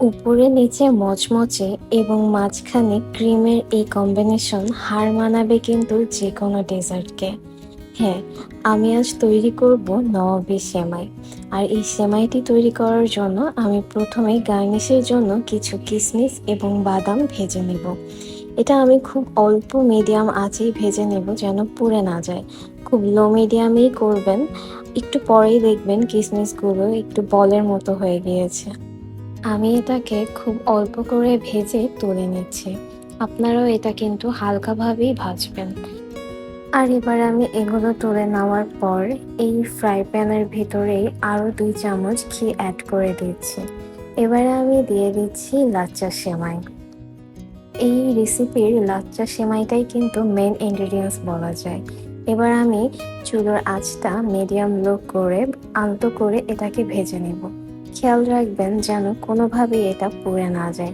উপরে নিচে মচমচে এবং মাঝখানে ক্রিমের এই কম্বিনেশন হার মানাবে কিন্তু যে কোনো ডেজার্টকে। হ্যাঁ আমি আজ তৈরি করব নবাবী সেমাই। আর এই সেমাইটি তৈরি করার জন্য আমি প্রথমে গার্নিশের জন্য কিছু কিশমিশ এবং বাদাম ভেজে নেব। এটা আমি খুব অল্প মিডিয়াম আঁচেই ভেজে নেব যেন পুড়ে না যায়। খুব লো মিডিয়ামেই করবেন। একটু পরেই দেখবেন কিশমিশগুলো একটু বলের মতো হয়ে গিয়েছে। আমি এটাকে খুব অল্প করে ভেজে তুলে নিচ্ছি। আপনারাও এটা কিন্তু হালকাভাবেই ভাজবেন। আর এবার আমি এগুলো তুলে নেওয়ার পর এই ফ্রাই প্যানের ভিতরেই আরও দুই চামচ ঘি অ্যাড করে দিচ্ছি। এবারে আমি দিয়ে দিচ্ছি লাচ্চা সেমাই। এই রেসিপির লাচ্চা সেমাইটাই কিন্তু মেন ইনগ্রেডিয়েন্টস বলা যায়। এবার আমি চুলোর আঁচটা মিডিয়াম লো করে আলতো করে এটাকে ভেজে নেব। খেয়াল রাখবেন যেন কোনোভাবেই এটা পুড়ে না যায়।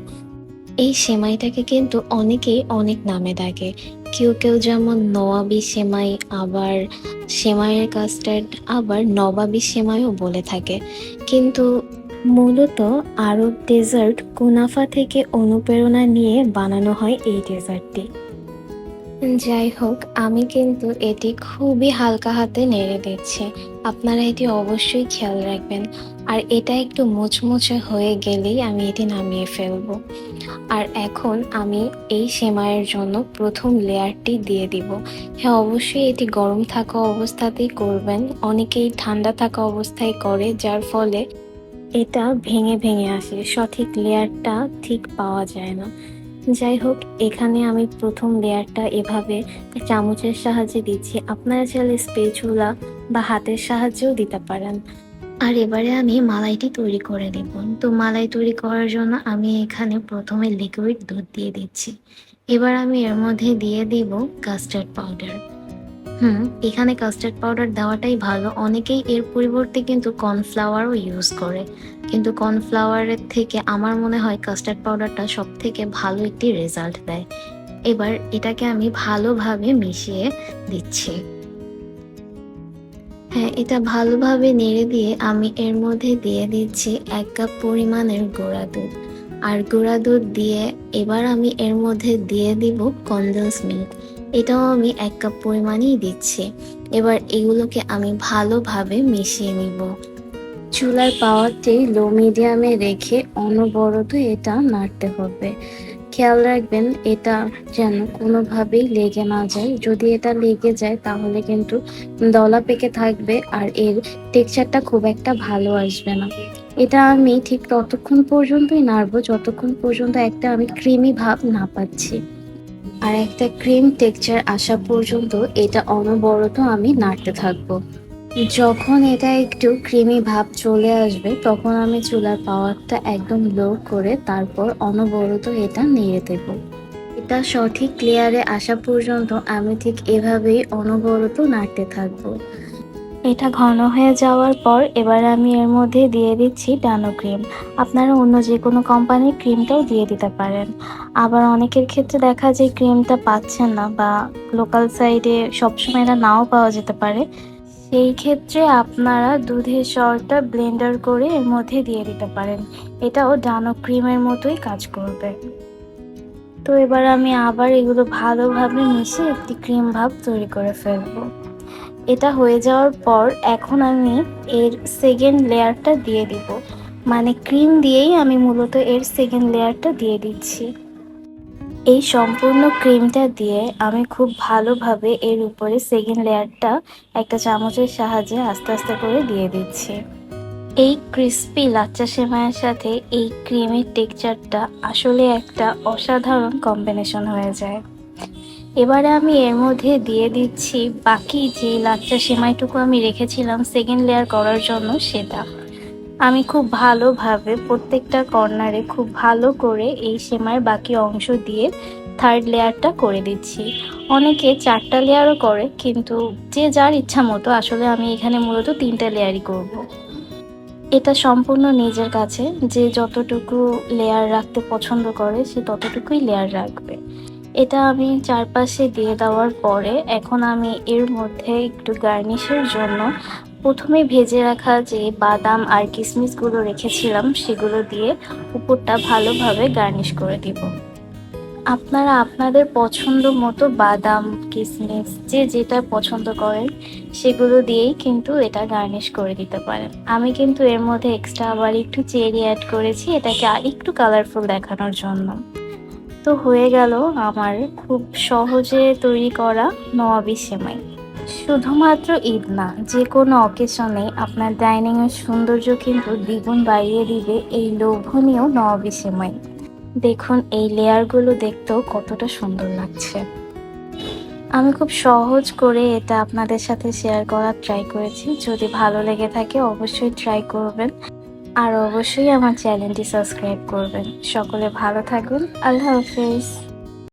এই সেমাইটাকে কিন্তু অনেকেই অনেক নামে ডাকে। কেউ কেউ যেমন নওয়াবি সেমাই, আবার সেমাইয়ের কাস্টার্ড আবার নবাবি সেমাইও বলে থাকে। কিন্তু মূলত আরব ডেজার্ট কুনাফা থেকে অনুপ্রেরণা নিয়ে বানানো হয় এই ডেজার্টটি। যাই হোক, আমি কিন্তু এটি খুবই হালকা হাতে নেড়ে দিচ্ছি। আপনারা এটি অবশ্যই খেয়াল রাখবেন। আর এটা একটু মুচমুচে হয়ে গেলেই আমি এটি নামিয়ে ফেলব। আর এখন আমি এই সেমাইয়ের জন্য প্রথম লেয়ারটি দিয়ে দিব। হ্যাঁ অবশ্যই এটি গরম থাকা অবস্থাতেই করবেন। অনেকেই ঠান্ডা থাকা অবস্থায় করে, যার ফলে এটা ভেঙে ভেঙে আসে। সঠিক লেয়ারটা ঠিক পাওয়া যায় না। যাই হোক এখানে আমি প্রথম লেয়ারটা এভাবে চামচের সাহায্যে দিচ্ছি। আপনারা চাইলে স্পেচুলা বা হাতের সাহায্যেও দিতে পারেন। আর এবারে আমি মালাইটি তৈরি করে দেব তো মালাই তৈরি করার জন্য আমি এখানে প্রথমে লিকুইড দুধ দিয়ে দিচ্ছি। এবার আমি এর মধ্যে দিয়ে দিব কাস্টার্ড পাউডার হুম, এখানে কাস্টার্ড পাউডার দেওয়াটাই ভালো। অনেকেই এর পরিবর্তে কিন্তু কর্নফ্লাওয়ারও ইউজ করে। কিন্তু কর্নফ্লাওয়ারের থেকে আমার মনে হয় কাস্টার্ড পাউডারটা সব থেকে ভালো একটি রেজাল্ট দেয়। এবার এটাকে আমি ভালোভাবে মিশিয়ে দিচ্ছি। হ্যাঁ এটা ভালোভাবে নেড়ে দিয়ে আমি এর মধ্যে দিয়ে দিচ্ছি এক কাপ পরিমাণের গুঁড়া দুধ। আর গুঁড়া দুধ দিয়ে এবার আমি এর মধ্যে দিয়ে দিব কনডেন্স মিল্ক এটাও আমি এক কাপ পরিমাণেই দিচ্ছি। এবার এগুলোকে আমি ভালোভাবে মিশিয়ে নিব। চুলার পাওয়ারটি লো মিডিয়ামে রেখে অনবরত এটা নাড়তে হবে। খেয়াল রাখবেন, এটা যেন কোনোভাবেই লেগে না যায়। যদি এটা লেগে যায়, তাহলে কিন্তু দলা পেকে থাকবে আর এর টেক্সচারটা খুব একটা ভালো আসবে না। এটা আমি ঠিক ততক্ষণ পর্যন্তই নাড়বো, যতক্ষণ পর্যন্ত একটা আমি ক্রিমি ভাব না পাচ্ছি। আর একটা ক্রিম টেক্সচার আসা পর্যন্ত এটা অনবরত আমি নাড়তে থাকব। যখন এটা একটু ক্রিমি ভাব চলে আসবে, তখন আমি চুলার পাওয়ারটা একদম লো করে তারপর অনবরত এটা নেড়ে দেব। এটা সঠিক ক্লিয়ারে আসা পর্যন্ত আমি ঠিক এভাবেই অনবরত নাড়তে থাকব। এটা ঘন হয়ে যাওয়ার পর এবার আমি এর মধ্যে দিয়ে দিচ্ছি ডানো ক্রিম। আপনারা অন্য যে কোনো কোম্পানির ক্রিমটাও দিয়ে দিতে পারেন। আবার অনেকের ক্ষেত্রে দেখা যায় ক্রিমটা পাচ্ছেন না বা লোকাল সাইডে সবসময় এটা নাও পাওয়া যেতে পারে। সেই ক্ষেত্রে আপনারা দুধের সরটা ব্লেন্ডার করে এর মধ্যে দিয়ে দিতে পারেন। এটাও ডানো ক্রিমের মতোই কাজ করবে। তো এবার আমি আবার এগুলো ভালোভাবে মিশিয়ে একটি ক্রিম ভাব তৈরি করে ফেলব। এটা হয়ে যাওয়ার পর এখন আমি এর সেকেন্ড লেয়ারটা দিয়ে দিব। মানে ক্রিম দিয়েই আমি মূলত এর সেকেন্ড লেয়ারটা দিয়ে দিচ্ছি। এই সম্পূর্ণ ক্রিমটা দিয়ে আমি খুব ভালোভাবে এর উপরে সেকেন্ড লেয়ারটা একটা চামচের সাহায্যে আস্তে আস্তে করে দিয়ে দিচ্ছি। এই ক্রিস্পি লাচ্চা সেমাইয়ের সাথে এই ক্রিমের টেক্সচারটা আসলে একটা অসাধারণ কম্বিনেশন হয়ে যায়। এবারে আমি এর মধ্যে দিয়ে দিচ্ছি বাকি যে লাচ্চা সেমাইটুকু আমি রেখেছিলাম সেকেন্ড লেয়ার করার জন্য সেটা। আমি খুব ভালোভাবে প্রত্যেকটা কর্নারে খুব ভালো করে এই সেমাইয়ের বাকি অংশ দিয়ে থার্ড লেয়ারটা করে দিচ্ছি। অনেকে চারটা লেয়ারও করে, কিন্তু যে যার ইচ্ছা মতো আসলে আমি এখানে মূলত তিনটা লেয়ারই করব। এটা সম্পূর্ণ নিজের কাছে, যে যতটুকু লেয়ার রাখতে পছন্দ করে সে ততটুকুই লেয়ার রাখবে। এটা আমি চারপাশে দিয়ে দেওয়ার পরে এখন আমি এর মধ্যে একটু গার্নিশের জন্য প্রথমে ভেজে রাখা যে বাদাম আর কিশমিশগুলো রেখেছিলাম, সেগুলো দিয়ে উপরটা ভালোভাবে গার্নিশ করে দিব। আপনারা আপনাদের পছন্দ মতো বাদাম কিশমিশ যে যেটা পছন্দ করেন, সেগুলো দিয়েই কিন্তু এটা গার্নিশ করে দিতে পারেন। আমি কিন্তু এর মধ্যে এক্সট্রা আবার একটু চেরি অ্যাড করেছি, এটাকে আর একটু কালারফুল দেখানোর জন্য। তো হয়ে গেল আমার খুব সহজে তৈরি করা নবাবি সেমাই। শুধুমাত্র ঈদ না, যে কোনো অকেশনে আপনার ডাইনিংয়ের সৌন্দর্য কিন্তু দ্বিগুণ বাড়িয়ে দিবে এই লোভনীয় নবাবি সেমাই। দেখুন এই লেয়ারগুলো দেখতেও কতটা সুন্দর লাগছে। আমি খুব সহজ করে এটা আপনাদের সাথে শেয়ার করার ট্রাই করেছি। যদি ভালো লেগে থাকে অবশ্যই ট্রাই করবেন। আর অবশ্যই আমার চ্যানেলটি সাবস্ক্রাইব করবেন। সকলে ভালো থাকুন। আল্লাহ হাফেজ।